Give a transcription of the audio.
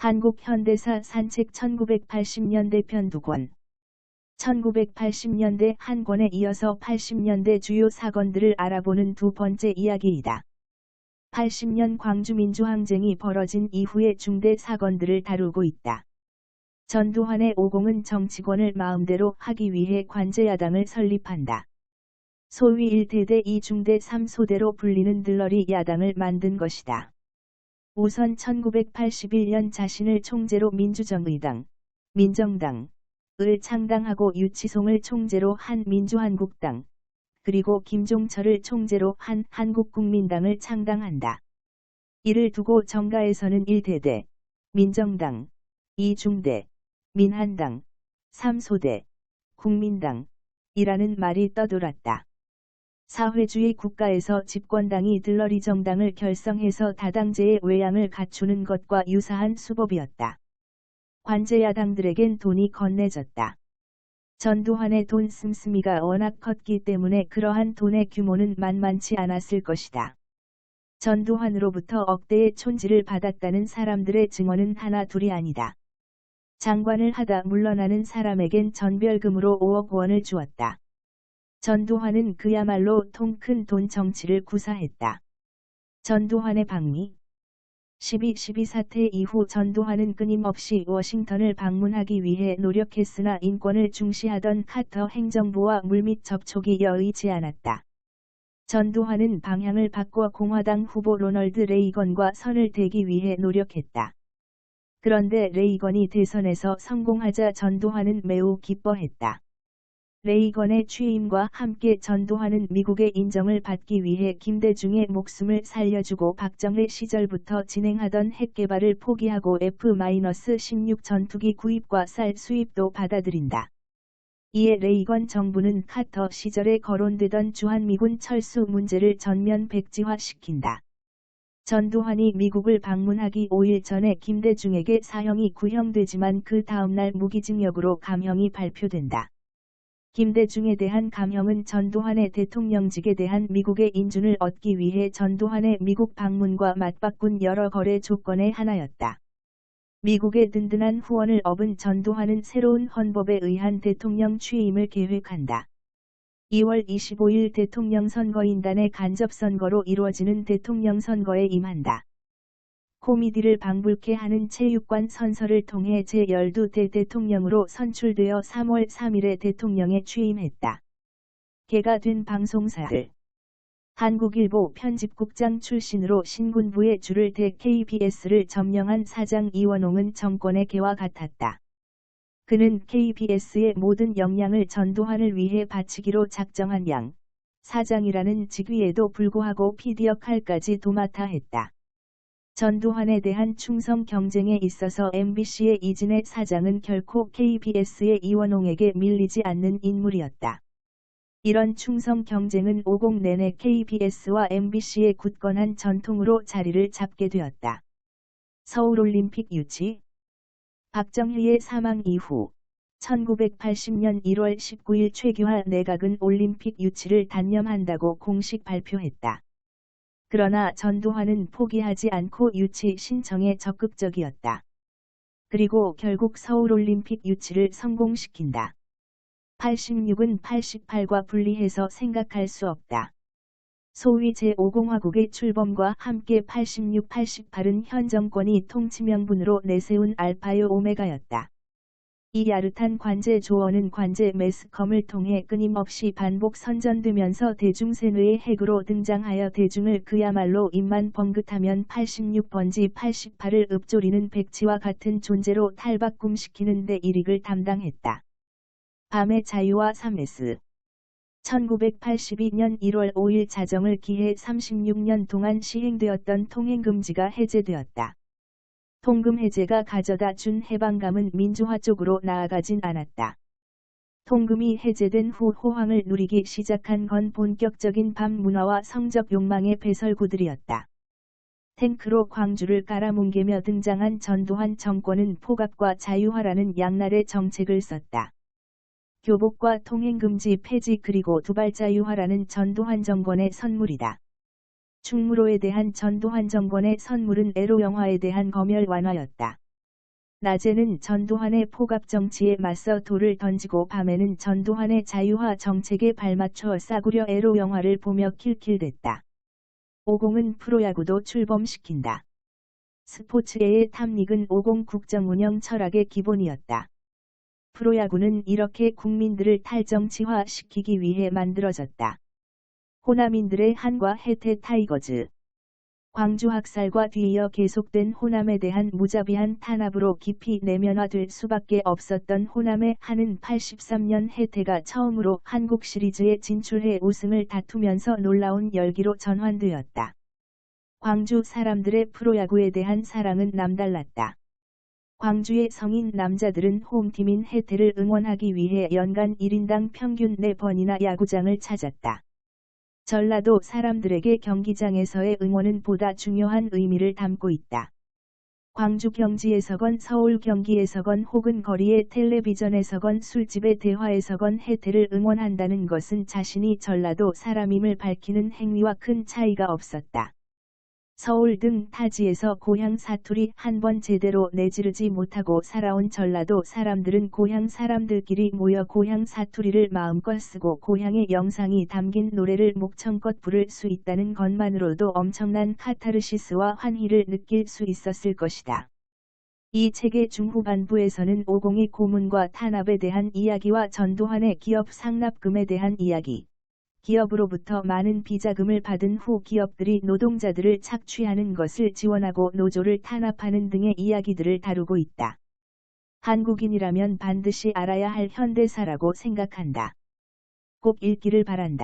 한국 현대사 산책 1980년대 편두 권. 1980년대 한 권에 이어서 80년대 주요 사건들을 알아보는 두 번째 이야기이다. 80년 광주민주항쟁이 벌어진 이후의 중대 사건들을 다루고 있다. 전두환의 오공은 정치권을 마음대로 하기 위해 관제야당을 설립한다. 소위 1대대 2중대 3소대로 불리는 들러리 야당을 만든 것이다. 우선 1981년 자신을 총재로 민주정의당, 민정당, 을 창당하고 유치송을 총재로 한 민주한국당, 그리고 김종철을 총재로 한 한국국민당을 창당한다. 이를 두고 정가에서는 1대대, 민정당, 2중대, 민한당, 3소대, 국민당, 이라는 말이 떠돌았다. 사회주의 국가에서 집권당이 들러리 정당을 결성해서 다당제의 외양을 갖추는 것과 유사한 수법이었다. 관제야당들에겐 돈이 건네졌다. 전두환의 돈 씀씀이가 워낙 컸기 때문에 그러한 돈의 규모는 만만치 않았을 것이다. 전두환으로부터 억대의 촌지를 받았다는 사람들의 증언은 하나 둘이 아니다. 장관을 하다 물러나는 사람에겐 전별금으로 5억 원을 주었다. 전두환은 그야말로 통 큰 돈 정치를 구사했다. 전두환의 방미 12.12 사태 이후 전두환은 끊임없이 워싱턴을 방문하기 위해 노력했으나 인권을 중시하던 카터 행정부와 물밑 접촉이 여의치 않았다. 전두환은 방향을 바꿔 공화당 후보 로널드 레이건과 선을 대기 위해 노력했다. 그런데 레이건이 대선에서 성공하자 전두환은 매우 기뻐했다. 레이건의 취임과 함께 전두환은 미국의 인정을 받기 위해 김대중의 목숨을 살려주고 박정희 시절부터 진행하던 핵개발을 포기하고 F-16 전투기 구입과 쌀 수입도 받아들인다. 이에 레이건 정부는 카터 시절에 거론되던 주한미군 철수 문제를 전면 백지화시킨다. 전두환이 미국을 방문하기 5일 전에 김대중에게 사형이 구형되지만 그 다음날 무기징역으로 감형이 발표된다. 김대중에 대한 감형은 전두환의 대통령직에 대한 미국의 인준을 얻기 위해 전두환의 미국 방문과 맞바꾼 여러 거래 조건의 하나였다. 미국의 든든한 후원을 얻은 전두환은 새로운 헌법에 의한 대통령 취임을 계획한다. 2월 25일 대통령 선거인단의 간접 선거로 이루어지는 대통령 선거에 임한다. 코미디를 방불케 하는 체육관 선서를 통해 제12대 대통령으로 선출되어 3월 3일에 대통령에 취임했다. 개가 된 방송사들 한국일보 편집국장 출신으로 신군부의 줄을 대 KBS를 점령한 사장 이원홍은 정권의 개와 같았다. 그는 KBS의 모든 역량을 전두환을 위해 바치기로 작정한 양, 사장이라는 직위에도 불구하고 PD 역할까지 도맡아 했다. 전두환에 대한 충성 경쟁에 있어서 MBC의 이진의 사장은 결코 KBS의 이원홍에게 밀리지 않는 인물이었다. 이런 충성 경쟁은 50 내내 KBS와 MBC의 굳건한 전통으로 자리를 잡게 되었다. 서울올림픽 유치 박정희의 사망 이후 1980년 1월 19일 최규하 내각은 올림픽 유치를 단념한다고 공식 발표했다. 그러나 전두환은 포기하지 않고 유치 신청에 적극적이었다. 그리고 결국 서울올림픽 유치를 성공시킨다. 86은 88과 분리해서 생각할 수 없다. 소위 제5공화국의 출범과 함께 86, 88은 현 정권이 통치명분으로 내세운 알파요 오메가였다. 이 야릇한 관제 조언은 관제 매스컴을 통해 끊임없이 반복 선전되면서 대중세뇌의 핵으로 등장하여 대중을 그야말로 입만 번긋하면 86번지 88을 읊조리는 백치와 같은 존재로 탈바꿈시키는 데 일익을 담당했다. 밤의 자유와 3S 1982년 1월 5일 자정을 기해 36년 동안 시행되었던 통행금지가 해제되었다. 통금 해제가 가져다 준 해방감은 민주화 쪽으로 나아가진 않았다. 통금이 해제된 후 호황을 누리기 시작한 건 본격적인 밤 문화와 성적 욕망의 배설구들이었다. 탱크로 광주를 깔아뭉개며 등장한 전두환 정권은 포갑과 자유화라는 양날의 정책을 썼다. 교복과 통행금지 폐지 그리고 두발자유화라는 전두환 정권의 선물이다. 충무로에 대한 전두환 정권의 선물은 에로 영화에 대한 검열 완화였다. 낮에는 전두환의 포갑 정치에 맞서 돌을 던지고 밤에는 전두환의 자유화 정책에 발맞춰 싸구려 에로 영화를 보며 킬킬댔다. 오공은 프로야구도 출범시킨다. 스포츠계의 탐닉은 오공 국정 운영 철학의 기본이었다. 프로야구는 이렇게 국민들을 탈정치화 시키기 위해 만들어졌다. 호남인들의 한과 해태 타이거즈 광주 학살과 뒤이어 계속된 호남에 대한 무자비한 탄압으로 깊이 내면화될 수밖에 없었던 호남의 한은 83년 해태가 처음으로 한국 시리즈에 진출해 우승을 다투면서 놀라운 열기로 전환되었다. 광주 사람들의 프로야구에 대한 사랑은 남달랐다. 광주의 성인 남자들은 홈팀인 해태를 응원하기 위해 연간 1인당 평균 4번이나 야구장을 찾았다. 전라도 사람들에게 경기장에서의 응원은 보다 중요한 의미를 담고 있다. 광주 경지에서건 서울 경기에서건 혹은 거리의 텔레비전에서건 술집의 대화에서건 해태를 응원한다는 것은 자신이 전라도 사람임을 밝히는 행위와 큰 차이가 없었다. 서울 등 타지에서 고향 사투리 한 번 제대로 내지르지 못하고 살아온 전라도 사람들은 고향 사람들끼리 모여 고향 사투리를 마음껏 쓰고 고향의 영상이 담긴 노래를 목청껏 부를 수 있다는 것만으로도 엄청난 카타르시스와 환희를 느낄 수 있었을 것이다. 이 책의 중후반부에서는 오공의 고문과 탄압에 대한 이야기와 전두환의 기업 상납금에 대한 이야기, 기업으로부터 많은 비자금을 받은 후 기업들이 노동자들을 착취하는 것을 지원하고 노조를 탄압하는 등의 이야기들을 다루고 있다. 한국인이라면 반드시 알아야 할 현대사라고 생각한다. 꼭 읽기를 바란다.